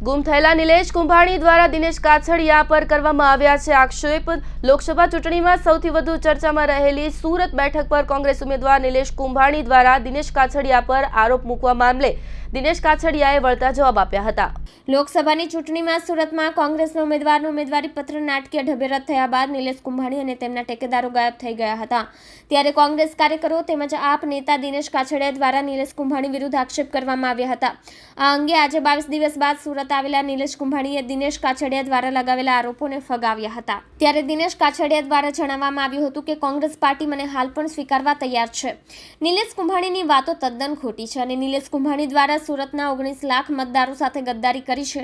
ગુમ થયેલા નિલેશ કુંભાણી દ્વારા દિનેશ કાછડિયા પર કરવામાં આવ્યા છે આક્ષેપ. લોકસભા ચૂંટણીમાં સૌથી વધુ ચર્ચામાં રહેલી સુરત બેઠક પર કોંગ્રેસ ઉમેદવાર નિલેશ કુંભાણી દ્વારા દિનેશ કાછડિયા પર આરોપ મૂકવા મામલે દિનેશ કાછડિયાએ વળતા જવાબ આપ્યા હતા. લોકસભાની ચૂંટણીમાં સુરતમાં કોંગ્રેસના ઉમેદવારનું ઉમેદવારી પત્ર નાટકીય ઢબે રદ થયા બાદ નિલેશ કુંભાણી અને તેમના ટેકેદારો ગાયબ થઈ ગયા હતા. ત્યારે કોંગ્રેસ કાર્યકરો તેમજ આપ નેતા દિનેશ કાછડિયા દ્વારા નિલેશ કુંભાણી વિરુદ્ધ આક્ષેપ કરવામાં આવ્યા હતા. આ અંગે આજે બાવીસ દિવસ બાદ સુરત આવેલા નિલેશ કુંભાણીએ દિનેશ કાછડિયા દ્વારા લગાવેલા આરોપોને ફગાવ્યા હતા. ત્યારે દિનેશ કાછડિયા દ્વારા જણાવવામાં આવ્યું હતું કે કોંગ્રેસ પાર્ટી મને હાલ પણ સ્વીકારવા તૈયાર છે. નિલેશ કુંભાણીની વાતો તદ્દન ખોટી છે અને નિલેશ કુંભાણી દ્વારા સુરતના ઓગણીસ લાખ મતદારો સાથે ગદ્દારી કરી છે.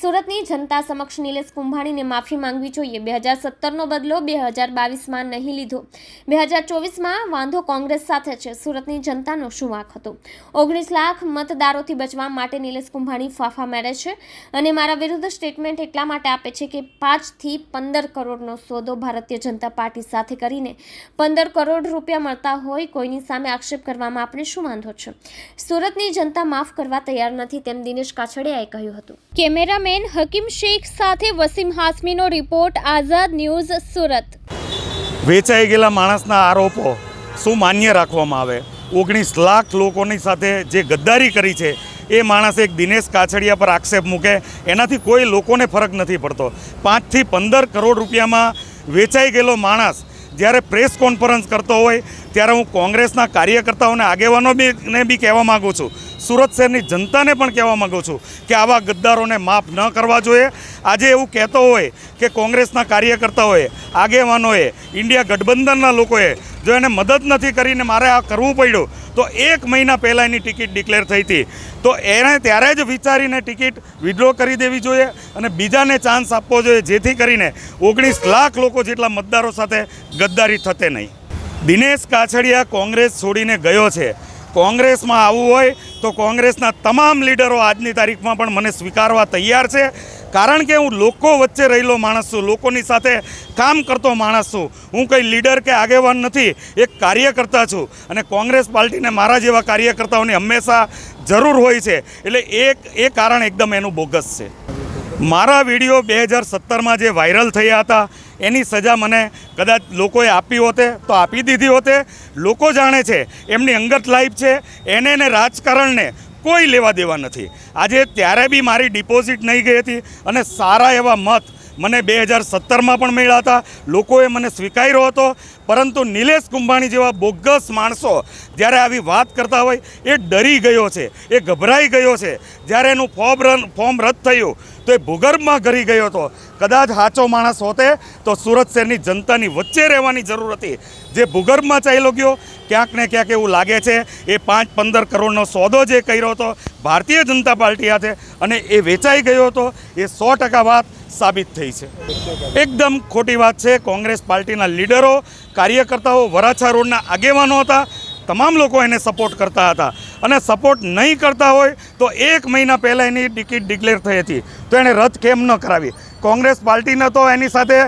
સુરતની જનતા સમક્ષ નિલેશ કુંભાણીને માફી માંગવી જોઈએ. બે હજાર સત્તરનો બદલો બે હજાર બાવીસમાં નહીં લીધો. બે હજાર ચોવીસમાં વાંધો કોંગ્રેસ સાથે છે. સુરતની જનતાનો શું વાંક હતો? ઓગણીસ લાખ મતદારોથી બચવા માટે નિલેશ કુંભાણી ફાફા મારે છે અને મારા વિરુદ્ધ સ્ટેટમેન્ટ એટલા માટે આપે છે કે પાંચથી પંદર કરોડનો સોદો ભારતીય જનતા પાર્ટી સાથે કરીને પંદર કરોડ રૂપિયા મળતા હોય કોઈની સામે આક્ષેપ કરવામાં આપણે શું વાંધો છે? સુરતની જનતા માફ કરવા તૈયાર નથી તેમ દિનેશ કાછડિયાએ કહ્યું હતું. કેમેરામેન હકીમ શેખ સાથે વસીમ હાસમીનો રિપોર્ટ આઝાદ ન્યૂઝ સુરત. વેચાઈ ગયેલા માણસના આરોપો શું માન્ય રાખવામાં આવે? ઓગણીસ લાખ લોકોની સાથે જે ગદ્દારી કરી છે એ માણસ એક દિનેશ કાછડિયા પર આક્ષેપ મૂકે એનાથી કોઈ લોકોને ફરક નથી પડતો. પાંચથી પંદર કરોડ રૂપિયામાં વેચાઈ ગયેલો માણસ જ્યારે પ્રેસ કોન્ફરન્સ કરતો હોય ત્યારે હું કોંગ્રેસના કાર્યકર્તાઓને આગેવાનો બી ને બી કહેવા માગું છું. સુરત શહેરની જનતાને પણ કહેવા માગું છું કે આવા ગદ્દારોને માફ ન કરવા જોઈએ. આજે એવું કહેતો હોય કે કોંગ્રેસના કાર્યકર્તાઓએ, આગેવાનોએ, ઇન્ડિયા ગઠબંધનના લોકોએ જો એને મદદ નથી કરીને મારે આ કરવું પડ્યું, તો એક મહિના પહેલાં એની ટિકિટ ડિક્લેર થઈ હતી. તો એણે ત્યારે જ વિચારીને ટિકિટ વિડ્રો કરી દેવી જોઈએ અને બીજાને ચાન્સ આપવો જોઈએ, જેથી કરીને ઓગણીસ લાખ લોકો જેટલા મતદારો સાથે ગદ્દારી થતે નહીં. દિનેશ કાછડિયા કોંગ્રેસ છોડીને ગયો છે. કોંગ્રેસમાં આવવું હોય તો કોંગ્રેસના તમામ લીડરો આજની તારીખમાં પણ મને સ્વીકારવા તૈયાર છે. કારણ કે હું લોકો વચ્ચે રહેલો માણસ છું, લોકોની સાથે કામ કરતો માણસ છું. હું કંઈ લીડર કે આગેવાન નથી, એક કાર્યકર્તા છું. અને કોંગ્રેસ પાર્ટીને મારા જેવા કાર્યકર્તાઓની હંમેશા જરૂર હોય છે. એટલે એક, એ કારણ એકદમ એનું બોગસ છે. મારા વીડિયો બે હજાર સત્તરમાં જે વાયરલ થયા હતા એની સજા મને કદાચ લોકોએ આપી હોતે, તો આપી દીધી હોતે. લોકો જાણે છે એમની અંગત લાઈફ છે, એને ને રાજકારણને કોઈ લેવા દેવા નથી. આજે ત્યારે બી મારી ડિપોઝિટ નહીં ગઈ હતી અને સારા એવા મત મને બે હજાર સત્તરમાં પણ મળ્યા હતા. લોકોએ મને સ્વીકાર્યો હતો, પરંતુ નિલેશ કુંભાણી જેવા બોગસ માણસો જ્યારે આવી વાત કરતા હોય, એ ડરી ગયો છે, એ ગભરાઈ ગયો છે. જ્યારે એનું ફોર્મ રન, ફોર્મ રદ થયું તો એ ભૂગર્ભમાં ઘરી ગયો હતો. કદાચ સાચો માણસ હોતે તો સુરત શહેરની જનતાની વચ્ચે રહેવાની જરૂર હતી. જે ભૂગર્ભમાં ચાલ્યો ગયો, ક્યાંક ને ક્યાંક એવું લાગે છે, એ પાંચ પંદર કરોડનો સોદો જે કર્યો હતો, ભારતીય જનતા પાર્ટી હાથે અને એ વેચાઈ ગયો હતો, એ સો ટકા વાત સાબિત થઈ છે. એકદમ ખોટી વાત છે, કોંગ્રેસ પાર્ટીના લીડરો, કાર્યકર્તાઓ વરાછા રોડના આગેવાનો હતા, તમામ લોકો એને સપોર્ટ કરતા હતા. અને સપોર્ટ નહીં કરતા હોય તો એક મહિના પહેલાં એની ટિકિટ ડિક્લેર થઈ હતી. તો એણે રદ કેમ ન કરાવી? કોંગ્રેસ પાર્ટીને તો એની સાથે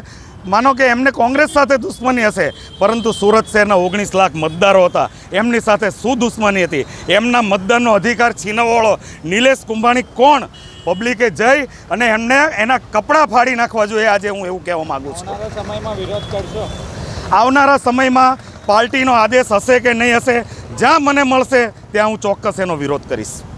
માનો કે એમને કોંગ્રેસ સાથે દુશ્મની હશે પરંતુ સુરત શહેરના ઓગણીસ લાખ મતદારો હતા. એમની સાથે શું દુશ્મની હતી? એમના મતદાનનો અધિકાર છીનવવાળો નિલેશ કુંભાણી કોણ? પબ્લિકે જઈ અને એમને એના કપડાં ફાડી નાખવા જોઈએ. આજે હું એવું કહેવા માગું છું. સમયમાં વિરોધ કરશો? આવનારા સમયમાં પાર્ટીનો આદેશ હશે કે નહીં હશે? જ્યાં મને મળશે ત્યાં હું ચોક્કસ એનો વિરોધ કરીશ.